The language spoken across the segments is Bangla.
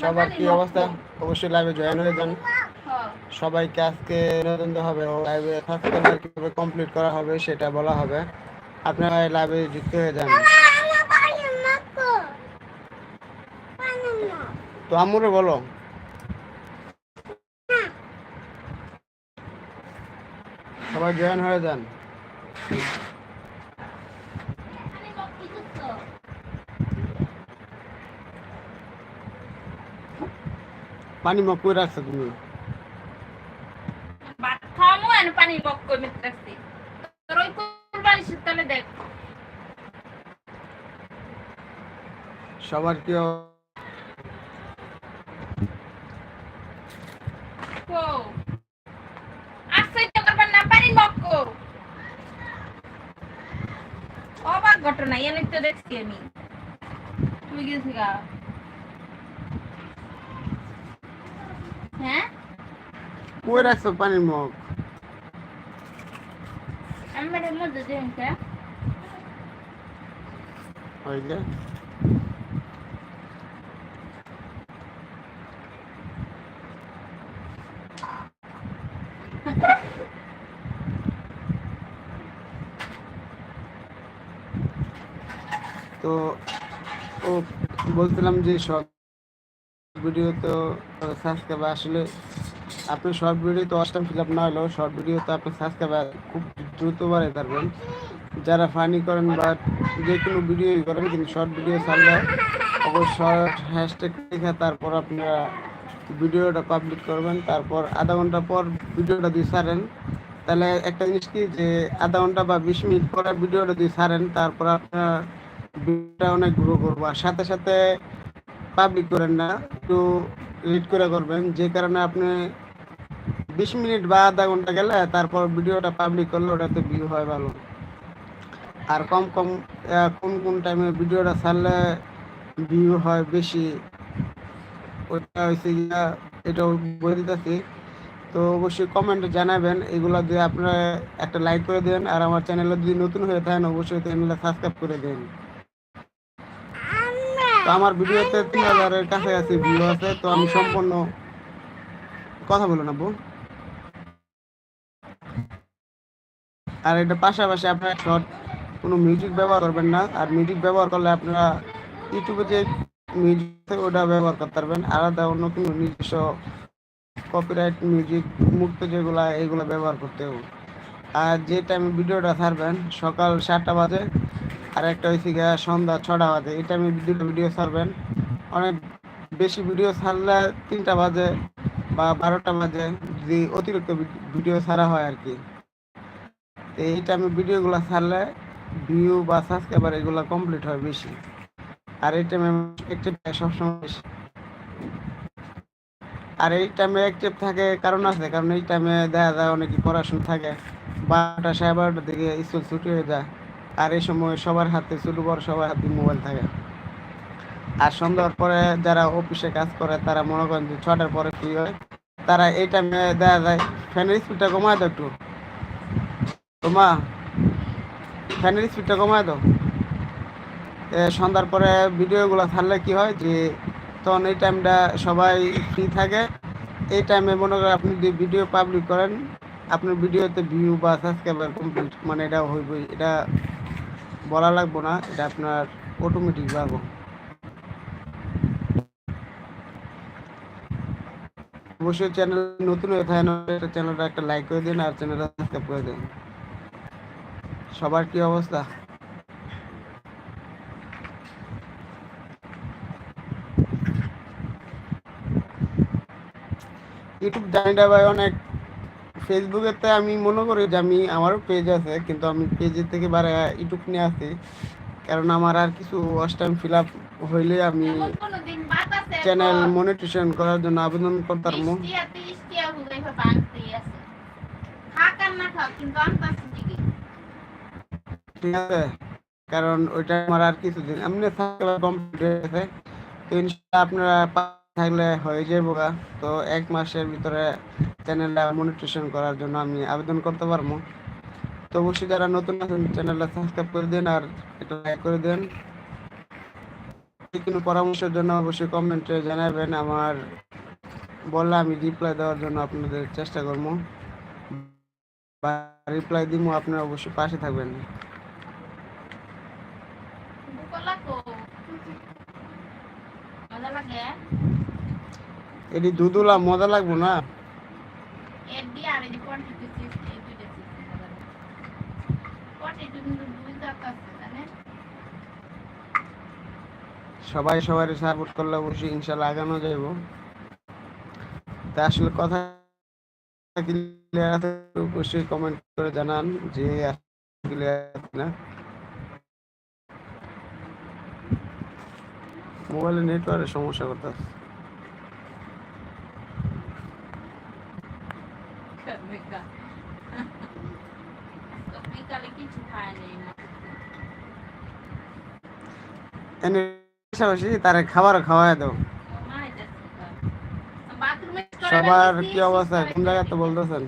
সবার কি অবস্থা? অবশ্যই লাইভে জয়েন হয়ে যান। সবাইকে আজকে নতুন হবে লাইভে সাবস্ক্রাইবার কীভাবে কমপ্লিট করা হবে সেটা বলা হবে। আপনারা লাইভে যুক্ত হয়ে যান। তো আম্মুরে বলো। সবাই জয়েন হয়ে যান। পানি মক করে রাখছো তুমি। ভাত খাওয়ামো আর পানি বক করে রাখছি তোর ওই কুরবানি শীতকালে দেখ। সবার কি। ঘটনা এনে তো দেখছি আমি। তুই গেছি গা হ্যাঁ কই রাখছো পানির মগ আমার মধ্যে দেন কে ওই যে তো ও বলছিলাম যে সব ভিডিও তো সাবস্ক্রাইব আসলে আপনি শর্ট ভিডিও তো অষ্টম ফিল আপ না হলেও শর্ট ভিডিও তো আপনি সাবস্ক্রাইব খুব দ্রুত বাড়াতে পারবেন। যারা ফানি করেন বা যে কোনো ভিডিও করেন, কিন্তু শর্ট ভিডিও ছাড়লে অবশ্যই হ্যাশট্যাগ লিখে তারপর আপনারা ভিডিওটা পাবলিক করবেন। তারপর আধা ঘণ্টা পর ভিডিওটা দিয়ে ছাড়েন, তাহলে একটা জিনিস কি যে আধা ঘণ্টা বা বিশ মিনিট পরে ভিডিওটা দিয়ে ছাড়েন, তারপর আপনার ভিডিওটা অনেক গ্রো করব। আর সাথে সাথে পাবলিক করেন না, একটু লেট করে করবেন। যে কারণে আপনি বিশ মিনিট বা আধা ঘণ্টা গেলে তারপর ভিডিওটা পাবলিক করলে ওটাতে ভিউ হয় ভালো। আর কম কম কোন কোন টাইমে ভিডিওটা ছাড়লে ভিউ হয় বেশি, ওইটা হয়েছে গিয়া, এটাও বলে দিতেছি। তো অবশ্যই কমেন্টে জানাবেন, এগুলো দিয়ে আপনারা একটা লাইক করে দেন আর আমার চ্যানেলে যদি নতুন হয়ে থাকেন, অবশ্যই চ্যানেলে সাবস্ক্রাইব করে দেন আমার ভিডিওতে তিন হাজারের কাছাকাছি ভিউ আছে, তো আমি সম্পূর্ণ কথা বলো না বউ আর এটা পাশাপাশি আপনারা শর্ট কোনো মিউজিক ব্যবহার করবেন না, আর মিউজিক ব্যবহার করলে আপনারা ইউটিউবে যে মিউজিক ওটা ব্যবহার করতে পারবেন। আলাদা অন্য কোনো নিজস্ব কপিরাইট মিউজিক মুক্ত যেগুলা, এগুলো ব্যবহার করতে হবে। আর যে টাইমে ভিডিওটা ছাড়বেন, সকাল সাতটা বাজে আর একটা হয়েছে গিয়া সন্ধ্যা ছটা বাজে। এই টাইমে দুটো ভিডিও ছাড়বেন। অনেক বেশি ভিডিও ছাড়লে তিনটা বাজে বা বারোটা বাজে যদি অতিরিক্ত ভিডিও ছাড়া হয় আর কি। তো এই টাইমে ভিডিওগুলো ছাড়লে ভিউ বা সাবস্ক্রাইবার এগুলো কমপ্লিট হয় বেশি। আর এই টাইমে অ্যাক্টিভ সবসময় বেশি। আর এই টাইমে অ্যাক্টিভ থাকে কারণ আছে, কারণ এই টাইমে দেখা যায় অনেকে পড়াশোনা থাকে। বারোটা সাড়ে বারোটার দিকে স্কুল ছুটি হয়ে যায়। আর এই সময় সবার হাতে ছোটো বড় সবার হাতে মোবাইল থাকে। আর সন্ধ্যার পরে যারা অফিসে কাজ করে, তারা মনে করেন যে ছটার পরে ফ্রি হয়। তারা এই টাইমে দেখা যায় ফ্যানের স্পিডটা কমায় দাও একটু। তোমা ফ্যানের স্পিডটা কমায় দাও। সন্ধ্যার পরে ভিডিওগুলো ছাড়লে কি হয় যে, তখন এই টাইমটা সবাই ফ্রি থাকে। এই টাইমে মনে করেন আপনি যদি ভিডিও পাবলিক করেন, আপনার ভিডিওতে ভিউ বা সাবস্ক্রাইবার কমপ্লিট মানে এটা হইবই, এটা বলা লাগবো না, এটা আপনার অটোমেটিক পাবো অবশ্যই চ্যানেল নতুন হয়ে থাকে চ্যানেলটা একটা লাইক করে দিন আর চ্যানেলটা সাবস্ক্রাইব করে দিন। সবার কি অবস্থা? ইউটিউব জানিনা ভাই, অনেক ফেসবুকেতে আমি মনে করি যে আমি আমারও পেজ আছে কিন্তু আমি পেজের থেকে বারে ইউটিউব নিয়ে আসি। কারণ আমার আর কিছু ওয়াচ টাইম ফিল আপ হইলে আমি এমন চ্যানেল মনিটেশন করার জন্য আবেদন করতাম। ঠিক আছে কারণ ওইটা আমার আর কিছুদিন এমনি থাকলে কমপ্লিট হয়ে গেছে। তো ইনশাল্লাহ আপনারা থাকলে হয়ে যাব। তো এক মাসের ভিতরে চ্যানেলটা মনিটেশন করার জন্য আমি আবেদন করতে পারব। তো অবশ্যই যারা নতুন আছেন চ্যানেলটা সাবস্ক্রাইব করে দিন আর এটা লাইক করে দেন। কোনো পরামর্শের জন্য অবশ্যই কমেন্টে জানাবেন। আমার বললে আমি রিপ্লাই দেওয়ার জন্য আপনাদের চেষ্টা করব। বা রিপ্লাই দিব আপনারা অবশ্যই পাশে থাকবেন। এটি দুদুলা মজা লাগবো না? সবাই সবাই সাপোর্ট করলে অবশ্যই ইনশাল্লাহ আগানো যাইব। তা আসলে কথা অবশ্যই কমেন্ট করে জানান যে না মোবাইলে নেটওয়ার্কের সমস্যা করতেছে বিকা বিকালে কিছু খায় নেই না এনে পাশাপাশি তারে খাবারও খাওয়াই দাও। সবার কি অবস্থা? কোন জায়গাতে বলতেছেন?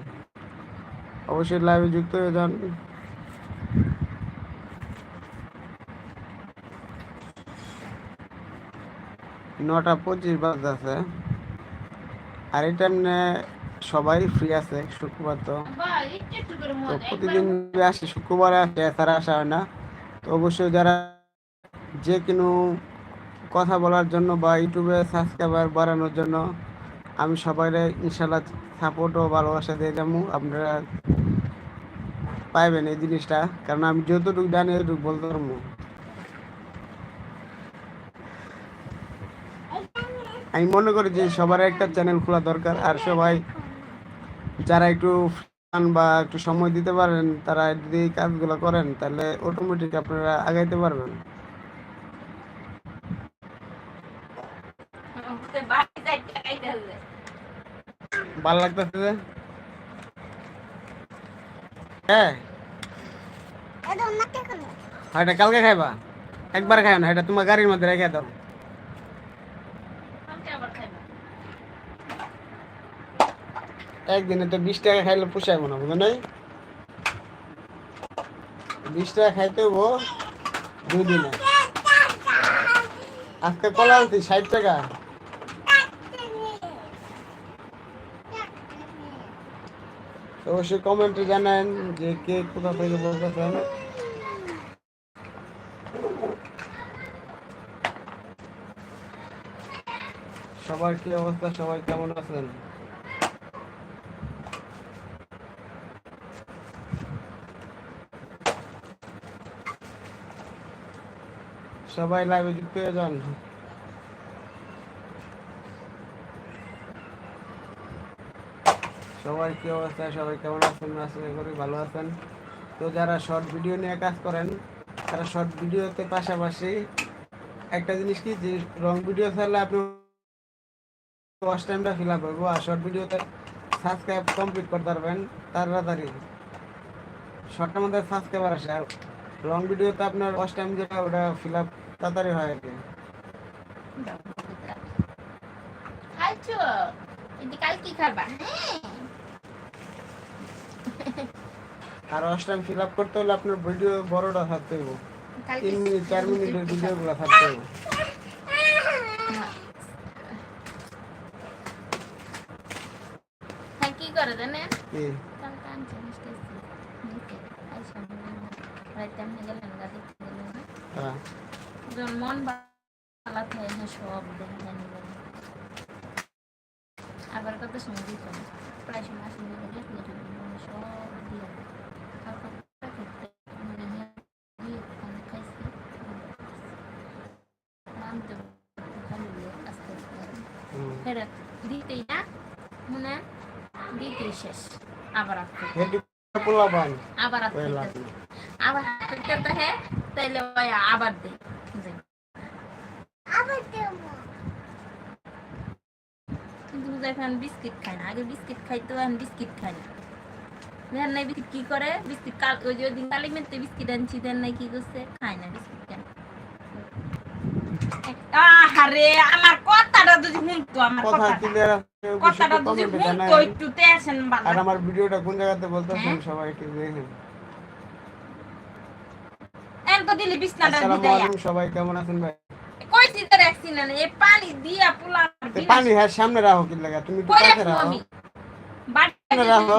অবশ্যই লাইভে যুক্ত হয়ে যান। নটা পঁচিশ বাজতেছে। আর এই টাইমে সবাই ফ্রি আছে শুক্রবার তো। তো প্রতিদিন আসে শুক্রবারে আসে এছাড়া আসা হয় না। তো অবশ্যই যারা যে কোনো কথা বলার জন্য বা ইউটিউবে সাবস্ক্রাইবার বাড়ানোর জন্য আমি সবাই ইনশাল্লাহ সাপোর্ট ও ভালোবাসা দিয়ে যাব। আপনারা পাইবেন এই জিনিসটা। কারণ আমি যতটুকু জানি এতটুকু বলতে পারব। আমি মনে করি যে সবার একটা চ্যানেল খোলা দরকার। আর সবাই যারা একটু বা একটু সময় দিতে পারেন তারা যদি এই কাজগুলো করেন তাহলে অটোমেটিক আপনারা আগাইতে পারবেন। ভালো লাগতেছে যে? হ্যাঁ। হ্যাঁ, এটা কালকে খাইবা। একবার খাই না এটা তোমার গাড়ির মধ্যে রেখে দাও কালকে আবার খাইবা একদিনে তো বিশ টাকা খাইলে পোষাইব না, বুঝো নাই? বিশ টাকা খাইতে হব দুই দিনে আজকে কলা আনছি, ষাট টাকা। অবশ্যই কমেন্টে জানান যে কে কোথা থেকে বলতেছেন। সবার কি অবস্থা? সবাই কেমন আছেন? সবাই লাইভে যুক্ত হয়ে যান। সবাই কি অবস্থা সবাই কেমন আছেন? আশা করি ভালো আছেন। তো যারা শর্ট ভিডিও নিয়ে কাজ করেন, তারা শর্ট ভিডিওতে পাশাপাশি একটা জিনিস কি, যে রং ভিডিও ছাড়লে আপনি ওয়াচ টাইমটা ফিল আপ করব আর শর্ট ভিডিওতে সাবস্ক্রাইব কমপ্লিট করতে পারবেন তাড়াতাড়ি। শর্টের মধ্যে সাবস্ক্রাইবার আসে। আর লং ভিডিওতে আপনার ওয়াচ টাইম যেটা, ওটা ফিল আপ তাড়াতাড়ি হয় কি। খাইছো? এটি কাল কি খাবা? আর টাইম ফিল আপ করতে হলে আপনার ভিডিও বড়টা থাকতে হবে তিন মিনিট চার মিনিটের ভিডিওগুলো থাকতে হবে হ্যাঁ কি করে জানেন কি? রাইতে আমি গেলেন গাড়ি গেলেন হ্যাঁ। মন ভালো থাকে হ্যাঁ সব দেখেন আবার কত সময় দিত। প্রায় সময় আসলে দেখলে সব দিয়ে মানে হ্যাঁ দিতেই না মনে দিতেই শেষ। আবার আসতে আবার। আবার হ্যাঁ তাইলে আবার দে। যাই। কিন্তু এখন বিস্কিট খায় না আগে বিস্কিট খাইতো এখন বিস্কিট খায় না। দেন নাই বিস্কিট কি করে? বিস্কিট কাল ওই যে দিন কালি মেতে বিস্কিট আনছি দেন নাই কি করছে? খায় না বিস্কিট কেন? আরে আমার কথাটা যদি শুনতো আমার কথা কথাটা। ক্লিয়ার আছে কথাটা অবশ্যই যদি শুনতো একটু টেনশন আর আমার ভিডিওটা কোন জায়গাতে বলতেছেন হ্যাঁ? সবাই একটু দেখেন এন তো দিলি বিছনাটা আসসালামু সবাই কেমন আছেন ভাই? কইছি তো রাখছি না এই পানি দিয়া পোলা তো পানি হ্যাঁ সামনে রাখো কি লাগা তুমি কই কাছে রাখো। বাড়ি রাখো। তো।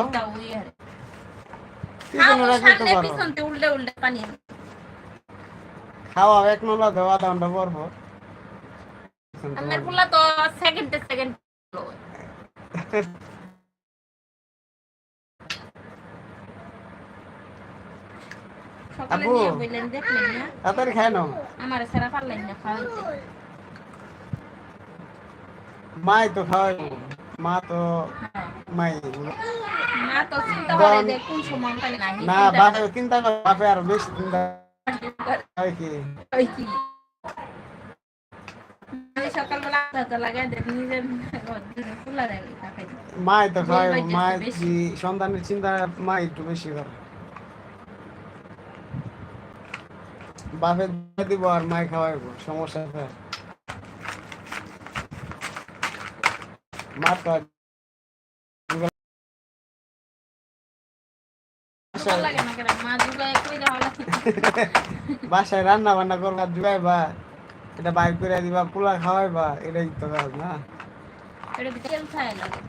খাওয়া এক নলা দাও আধা ঘণ্টা আমার পোলা তো সেকেন্ডে সেকেন্ড না? তাড়াতাড়ি খাই নাও। আমার সারা পারলেন না খাওয়াইতে মাই তো খাওয়াই মা তো হ্যাঁ। মাই। মা তো চিন্তা করে যে কোন সময় না না বাপে চিন্তা করে বাপে আরও বেশি চিন্তা হয় কি? মাই তো কি সন্তানের চিন্তা মা একটু বেশি করে। বাপে দিয়ে দিব আর মাই খাওয়াইবো সমস্যা আছে মা তো আর- ভালো লাগে না কেন? মা জুগায় কই দেওয়া লাগে। বাসায় রান্না বান্না করবা জুগাইবা এটা বাইর করে দিবা পোলা খাওয়াইবা এটাই তো কাজ না। এটা তেল খায় লাগে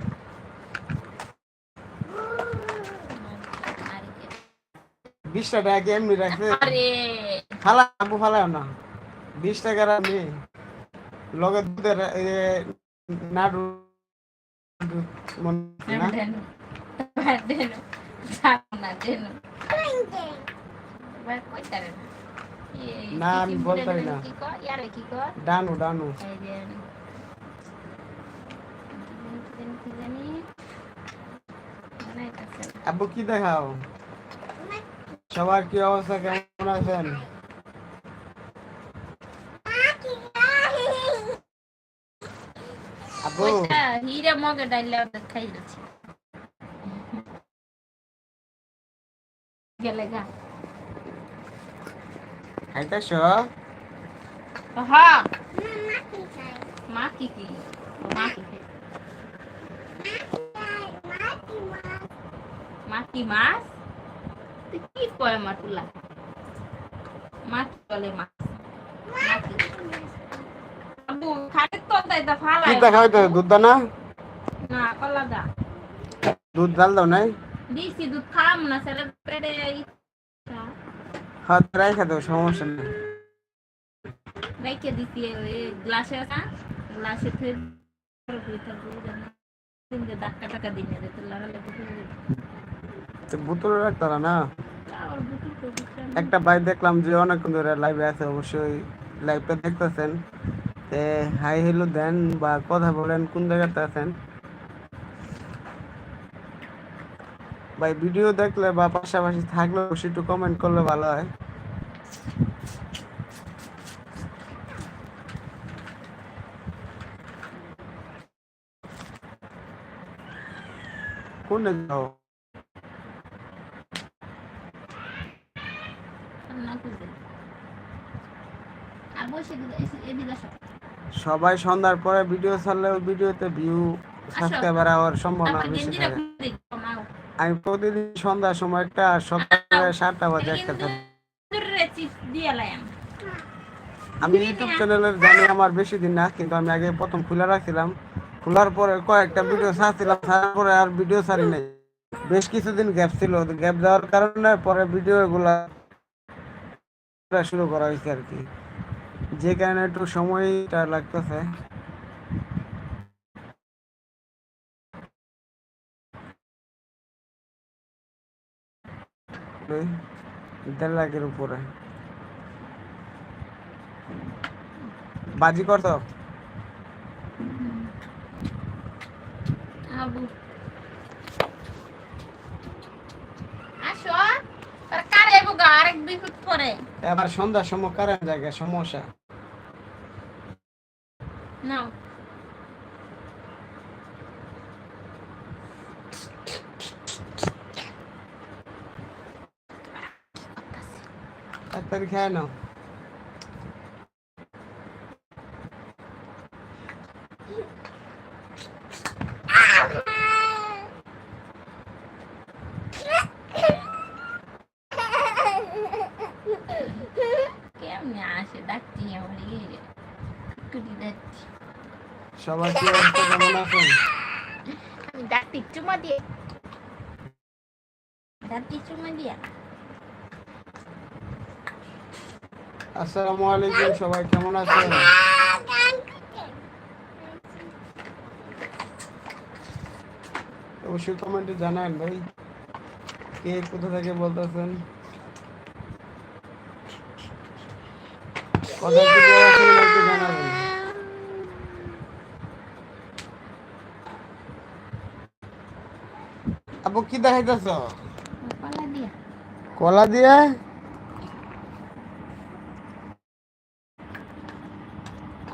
বিশ টাকা কি এমনি রাখছে ফালা আবু ফালাও না। বিশ টাকার আমি লগে দুধের নাড়ু না। আমি বলতে না। ডানু ডানু। আব্বু কি দেখাও? সবার কি অবস্থা কেমন আছেন আব্বু ওইটা হিরে মগে ডাইলে খাই যাচ্ছে গেলে গা খাইতেছ হ্যাঁ মা কি কি মা কি খায়? মা কি মাছ তুই কি কয় মা তুলা মা বলে মাছ। কি আবু খাটে তো দাইতা কি ফালাই দেখাইতে দুধ দাও না? না কলা দা দুধ ডাল দাও নাই? দিছি দুধ খাম না সেটা পেটে হাত রাখা দাও সমস্যা নেই। রেখে দিছি গ্লাসে গ্লাসে ধাক্কা টাকা দিনে যেতে লাগালে তো রাখতারা না? একটা ভাই দেখলাম যে অনেকক্ষণ ধরে লাইভে আছে, অবশ্যই লাইভটা দেখতেছেন। তে হাই হ্যালো দেন বা কথা বলেন, কোন জায়গাতে আছেন? ভাই ভিডিও দেখলে বা পাশাপাশি থাকলে অবশ্যই একটু কমেন্ট করলে ভালো হয়। কোনে যাও না খুঁজে আর বসে দিকে এদিকে আসো সবাই সন্ধ্যার পরে ভিডিও ছাড়লে ওই ভিডিওতে ভিউ সাবস্ক্রাইবার হওয়ার সম্ভাবনা বেশি থাকে। আমি প্রতিদিন সন্ধ্যার সময় একটা সকালে সাতটা বাজে একটা থাকি। আমি ইউটিউব চ্যানেলের জানি আমার বেশি দিন না কিন্তু আমি আগে প্রথম খুলে রাখছিলাম। খোলার পরে কয়েকটা ভিডিও ছাড়ছিলাম ছাড়ার পরে আর ভিডিও ছাড়ি নাই। বেশ কিছুদিন গ্যাপ ছিল গ্যাপ দেওয়ার কারণে পরে ভিডিও এগুলা শুরু করা হয়েছে আর কি। যে কারণে একটু সময়টা লাগতেছে। দেড় লাখের উপরে। বাজি করতো এবার সন্ধ্যার সময় কারেন্ট জায়গায় সমস্যা। নাও। তাড়াতাড়ি খেয়ে নাও কেমনে আসে ডাকছি আমার ইয়ে সবাই কি অবস্থা কেমন আছেন ডাক্তি চুমা দিয়ে। ডাক্তি চুমা দিয়া। আসসালামু আলাইকুম সবাই কেমন আছেন? অবশ্যই কমেন্টে জানান ভাই কে কোথা থেকে বলতেছেন? কথা জানাবেন। আপু কি দেখাইতেছ? কলা দিয়ে?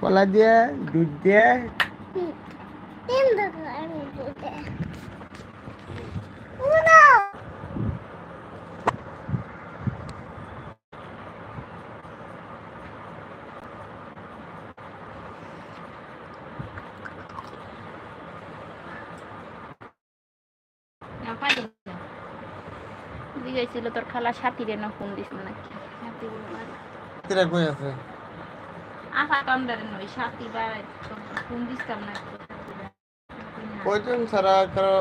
কলা দিয়ে দুধ দিয়ে না পারি না দিয়েছিল তোর খালা সাথীরে না ফোন দিছিল নাকি? সাথী তিরা কই আছে? আফা কামদারে নই সাথী বা ফোন দিতাম না কয়জন ছাড়া কারও?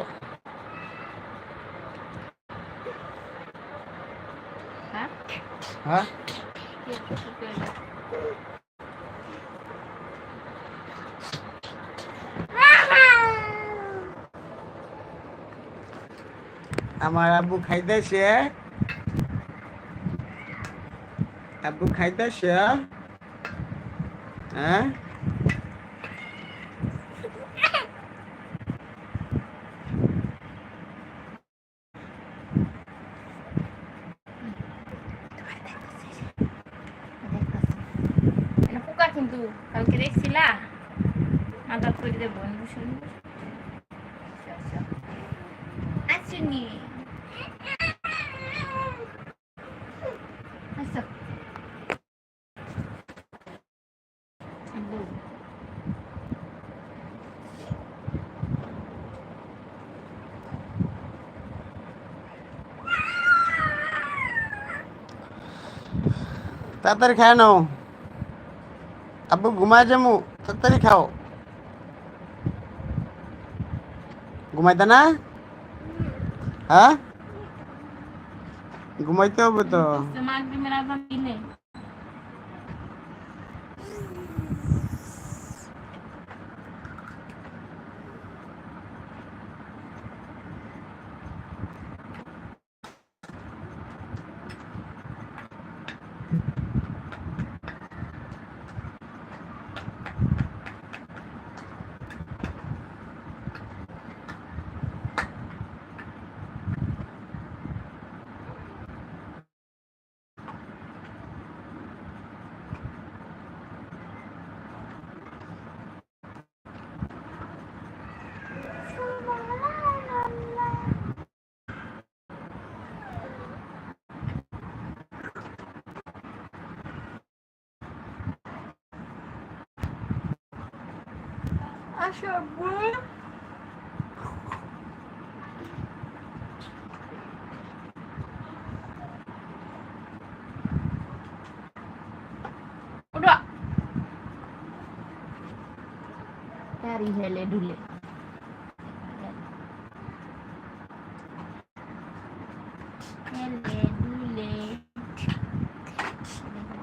হ্যাঁ? হ্যাঁ? আমার আব্বু খাইতেছে আব্বু খাইতেছে হ্যাঁ এটা পোকা কিন্তু কালকে দেখছিলা মাথা করে দেবো বসে আসুনি আসো আব্বু, তাড়াতাড়ি খায় নাও। আব্বু ঘুমায় যামু তাড়াতাড়ি খাও। ঘুমাইতে না? হ্যাঁ? ঘুমাইতে হবে তো। তো মাগরিবের আজান দিলে আসো আব্বু উঠো গাড়ি হেলে ডুলে হেলে ডুলে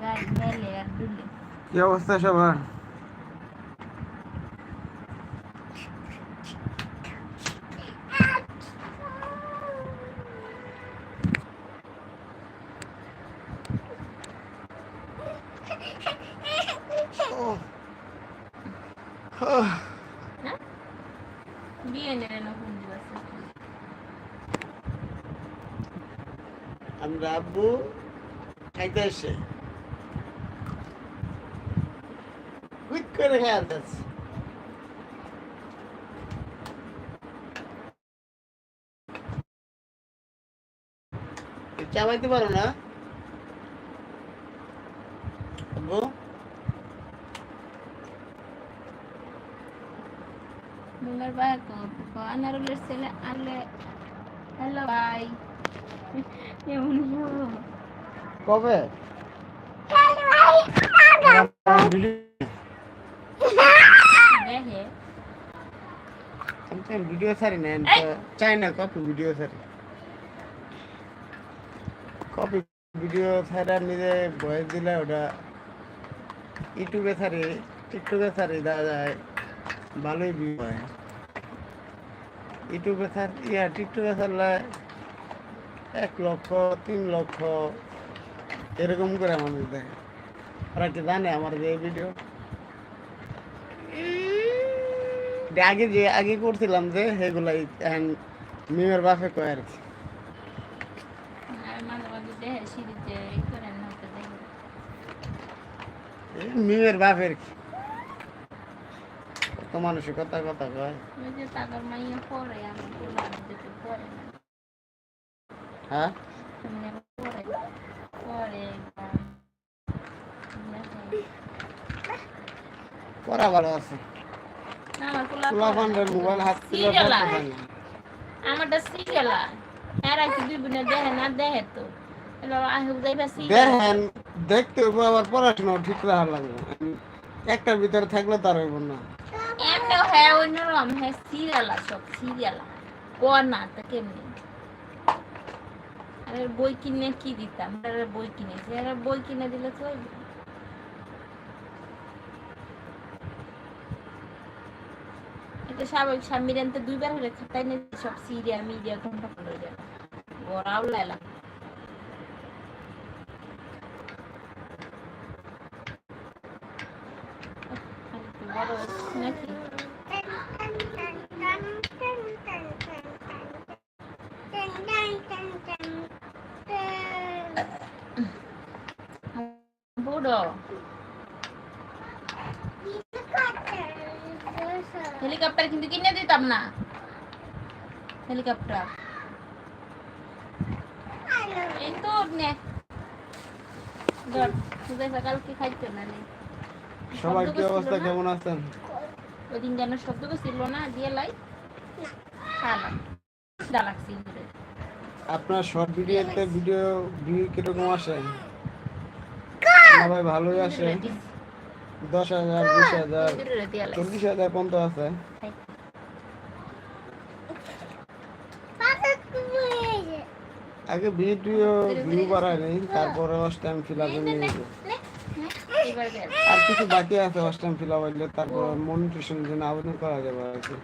গাড়ি হেলে আর ডুলে কি অবস্থা সবার বিয়ে নেন কোন দিবস আমরা আব্বু খাইতে এসে কুইক করে খেয়াল যাচ্ছে চাবাইতে পারো না আব্বু মুঙ্গার ভাই আনারুলের ছেলে আনলে হ্যালো ভাই এমন। কবে? ভিডিও ছাড়ি না আমি তো চাই না কপি ভিডিও ছাড়ি কপি ভিডিও ছাড়া নিজে ভয়েস দিলে ওটা ইউটিউবে ছাড়ি টিকটকে ছাড়ি দেখা যায় ভালোই ভিউ হয়। ইউটিউবে ছাড় ইয়া টিকটকে ছাড়লে এক লক্ষ তিন লক্ষ এরকম করে মানুষ দেখে। ওরা কি জানে আমার যে ভিডিও আগে যে আগে করছিলাম যে সেগুলাই মিমের বাপে কয় আর কি মিমের বাপের কি? কত মানুষের কথা কথা কয়। হ্যাঁ এমনি পরে পরে পড়া ভালো আছে। পোলা পোলা ফান্ডের মোবাইল হাত ছিল Serial পড়তে আয়। পারে না। আমারটা সিরিয়ালা এরা কি দুই বোনে দেখে না দেখে তো? এলো আহ যাইবা সিরিয়াল। দেখেন দেখতে হইব আবার পড়াশোনা ঠিক রাখা লাগবে। একটার ভিতরে থাকলে তার হইব না। হ্যাঁ অন্যরকম। হ্যাঁ সিরিয়ালা সব সিরিয়ালা। কর না তা কেমনি? আরে বই কিনে কি দিতাম? আরে বই কিনেছি। আরে বই কিনে দিলে তো স্বাভাবিক স্বামীর আনতে দুইবার হলে খাতাই নেই, সব সিরিয়া মিডিয়া ঘণ্টা পড়ে যায়। ওরাও লাইলা নাকি? হেলিকপ্টার কিন্তু কিনে দিতাম না। হেলিকপ্টার। এই তো নে। কালকে খাইতে না নে। সবার কি অবস্থা? কেমন আছেন? ওই দিন যেন শব্দ ছিল না দিয়ে লাই। খালাম ডালাক্সি আপনার শর্ট ভিডিওতে ভিডিও ভিউ কীরকম আসে? ভাই ভালোই আসে। দশ হাজার বিশ হাজার চল্লিশ হাজার পর্যন্ত আছে। আগে ভিডিও ভিউ বাড়ায় নেই তারপরে ফার্স্ট টাইম ফিল আপ নিয়ে। আর কিছু বাকি আছে ফার্স্ট টাইম ফিল আপ হইলে তারপর মনিটেশন জন্য আবেদন করা যাবে আর কি।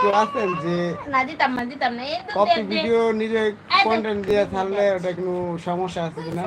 কেউ আছেন যে না দিতাম না দিতাম না এই কপি ভিডিও নিজে কন্টেন্ট দিয়ে ছাড়লে ওটা কোনো সমস্যা আছে কিনা?